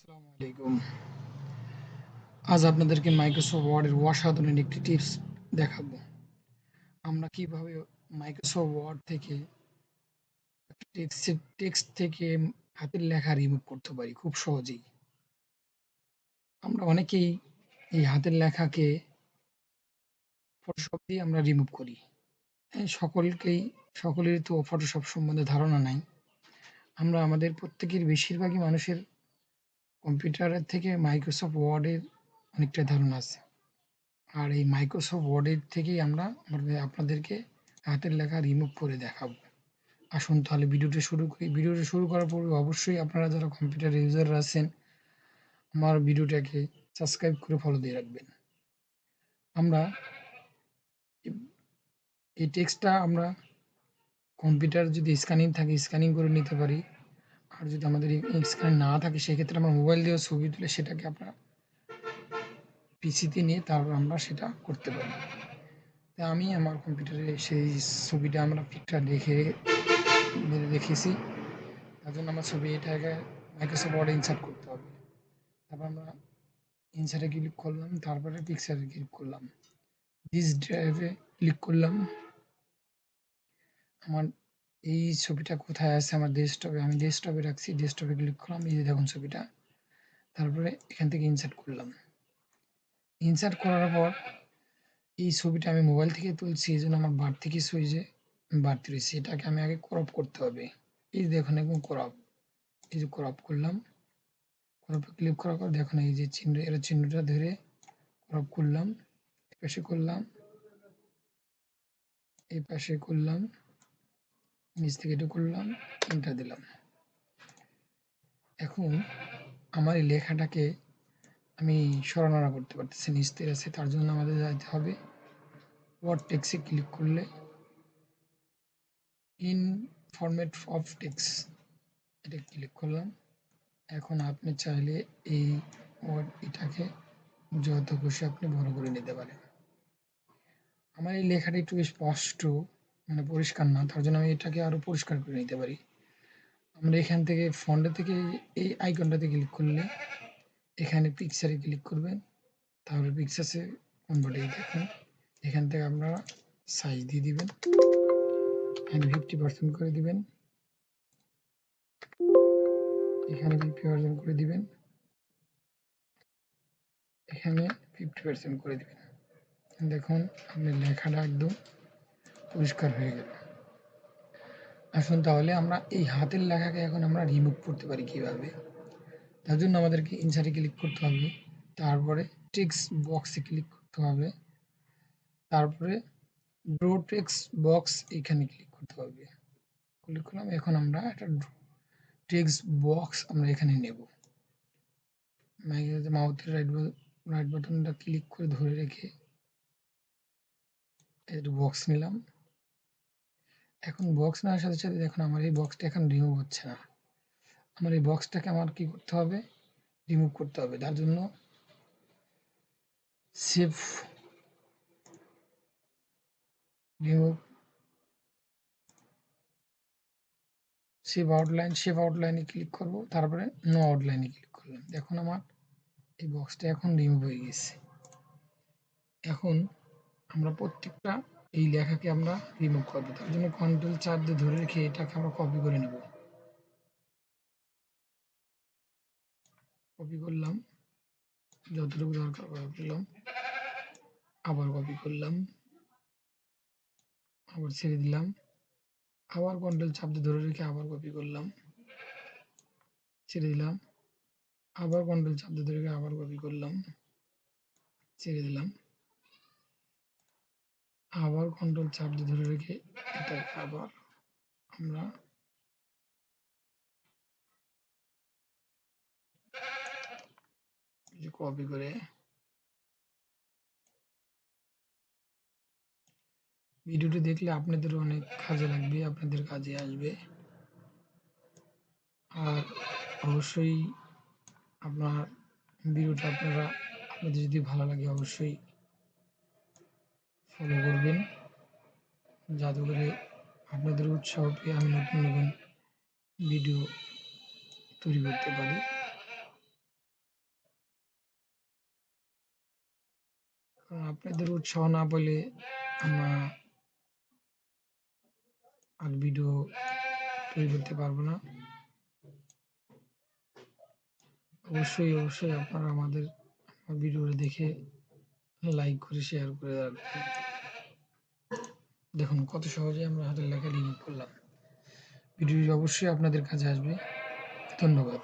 আসসালামু আলাইকুম। আজ আপনাদেরকে মাইক্রোসফট ওয়ার্ডের অসাধারণ একটি টিপস দেখাবো। আমরা কীভাবে মাইক্রোসফট ওয়ার্ড থেকে টেক্সট থেকে হাতের লেখা রিমুভ করতে পারি? খুব সহজেই। আমরা অনেকেই এই হাতের লেখাকে ফটোশপ দিয়ে আমরা রিমুভ করি। হ্যাঁ, সকলকেই সকলেরই তো ফটোশপ সম্বন্ধে ধারণা নাই। আমরা আমাদের প্রত্যেকের বেশিরভাগই মানুষের কম্পিউটারের থেকে মাইক্রোসফট ওয়ার্ডের অনেকটা ধারণা আছে। আর এই মাইক্রোসফট ওয়ার্ডের থেকেই আমরা আপনাদেরকে হাতের লেখা রিমুভ করে দেখাবো। আসুন তাহলে ভিডিওটা শুরু করি। ভিডিওটা শুরু করার পূর্বে অবশ্যই আপনারা যারা কম্পিউটার ইউজার আছেন, আমার ভিডিওটাকে সাবস্ক্রাইব করে ফলো দিয়ে রাখবেন। আমরা এই টেক্সটটা আমরা কম্পিউটার যদি স্ক্যানিং থাকে স্ক্যানিং করে নিতে পারি। আর যদি আমাদের স্ক্যান না থাকে, সেক্ষেত্রে আমরা মোবাইল দিয়েও ছবি তুলে সেটাকে আমরা পিসিতে নিয়ে তারপর আমরা সেটা করতে পারি। তা আমি আমার কম্পিউটারে সেই ছবিটা আমরা পিকটা রেখে রেখেছি তার জন্য আমার ছবি এটাকে মাইক্রোসফট ওয়ার্ডে ইনসার্ট করতে হবে। তারপর আমরা ইনসার্টে ক্লিক করলাম, তারপরে পিকচারে ক্লিক করলাম। ডিস ড্রাইভে ক্লিক করলাম। আমার এই ছবিটা কোথায় আছে আমার ডেস্কটপে আমি ডেস্কটপে রাখছি ডেস্কটপে ক্লিক করলাম, এই যে দেখুন ছবিটা। তারপরে এখান থেকে ইনসার্ট করলাম। ইনসার্ট করার পর এই ছবিটা আমি মোবাইল থেকে তুলছি, এই জন্য আমার বাড়তি কিছু ওই যে বাড়তি রয়েছে, এটাকে আমি আগে ক্রপ করতে হবে। এই দেখুন একদম ক্রপ এই যে ক্রপ করলাম। ক্রপে ক্লিক করার পর দেখুন এই যে চিহ্ন, এর চিহ্নটা ধরে ক্রপ করলাম। এই পাশে করলাম। এই পাশে করলাম। নিচ থেকে এটা করলাম এন্টার দিলাম। এখন আমার এই লেখাটাকে আমি সরানোড়া করতে পারতেছি নিচ থেকে আছে, তার জন্য আমাদের যাইতে হবে। ওয়ার্ড টেক্সে ক্লিক করলে ইন ফরম্যাট অফ টেক্স এটা ক্লিক করলাম। এখন আপনি চাইলে এই ওয়ার্ড এটাকে যত খুশি আপনি বড় করে নিতে পারেন। আমার এই লেখাটা একটু স্পষ্ট। মানে পরিষ্কার না, তার জন্য আমি এটাকে আরও পরিষ্কার করে নিতে পারি। আমরা এখান থেকে ফন্ডে থেকে এই আইকনটাতে ক্লিক করলে এখানে পিকচারে ক্লিক করবেন। তাহলে পিকচারে কনভার্টে দেখুন। এখান থেকে আপনারা সাইজ দিয়ে দিবেন। এখানে ফিফটি পার্সেন্ট করে দিবেন। এখানে ফিফটি পার্সেন্ট করে দিবেন। এখানে ফিফটি পার্সেন্ট করে দিবেন। দেখুন, আপনার লেখাটা একদম পরিষ্কার হয়ে গেল। আসুন তাহলে আমরা এই হাতের লেখাকে এখন আমরা রিমুভ করতে পারি কীভাবে? তার জন্য আমাদেরকে ইনসারে ক্লিক করতে হবে। তারপরে টেক্সট বক্সে ক্লিক করতে হবে। তারপরে ড্রো টেক্সট বক্স এখানে ক্লিক করতে হবে। ক্লিক করলাম, এখন আমরা একটা টেক্সট বক্স আমরা এখানে নেব। মাউথের রাইট রাইট বাটনটা ক্লিক করে ধরে রেখে একটা বক্স নিলাম। এখন বক্স নেওয়ার সাথে সাথে দেখুন আমার এই বক্সটা এখন রিমুভ হচ্ছে না। আমার এই বক্সটাকে আমার কি করতে হবে? রিমুভ করতে হবে। তার জন্য save remove save outline save আউটলাইনে click করব। তারপরে নো আউটলাইনে ক্লিক করলাম। দেখুন আমার এই বক্সটা এখন রিমুভ হয়ে গেছে। এখন আমরা প্রত্যেকটা এই লেখাকে আমরা রিমুভ করব। তার জন্য কন্ট্রোল চার দিয়ে ধরে রেখে এটাকে আমরা কপি করে নেব। কপি করলাম। যতটুকু দরকার করলাম। আবার কপি করলাম। আবার ছেড়ে দিলাম। আবার কন্ট্রোল চাপ দিয়ে ধরে রেখে আবার কপি করলাম। ছেড়ে দিলাম। আবার কন্ট্রোল চাপ দিয়ে ধরে রেখে আবার কপি করলাম। ছেড়ে দিলাম। আবার কন্ট্রোল চাপ দিয়ে ধরে রেখে এটাকে আবার আমরা কপি করে ভিডিওটি দেখলে আপনাদের অনেক কাজে লাগবে, আপনাদের কাজে আসবে। আর অবশ্যই আপনার ভিডিওটা আপনারা, আপনাদের যদি ভালো লাগে অবশ্যই ফলো করবেন। জাদুঘরে আপনাদের উৎসাহ পেয়ে আমি নতুন নতুন ভিডিও তৈরি করতে পারি। আপনাদের উৎসাহ না পেলে আমরা আর ভিডিও তৈরি করতে পারব না। অবশ্যই অবশ্যই আপনারা আমাদের ভিডিওটা দেখে লাইক করে শেয়ার করে রাখবেন। দেখুন কত সহজে আমরা হাতের লেখা লিঙ্ক করলাম। ভিডিওটি অবশ্যই আপনাদের কাছে আসবে। ধন্যবাদ।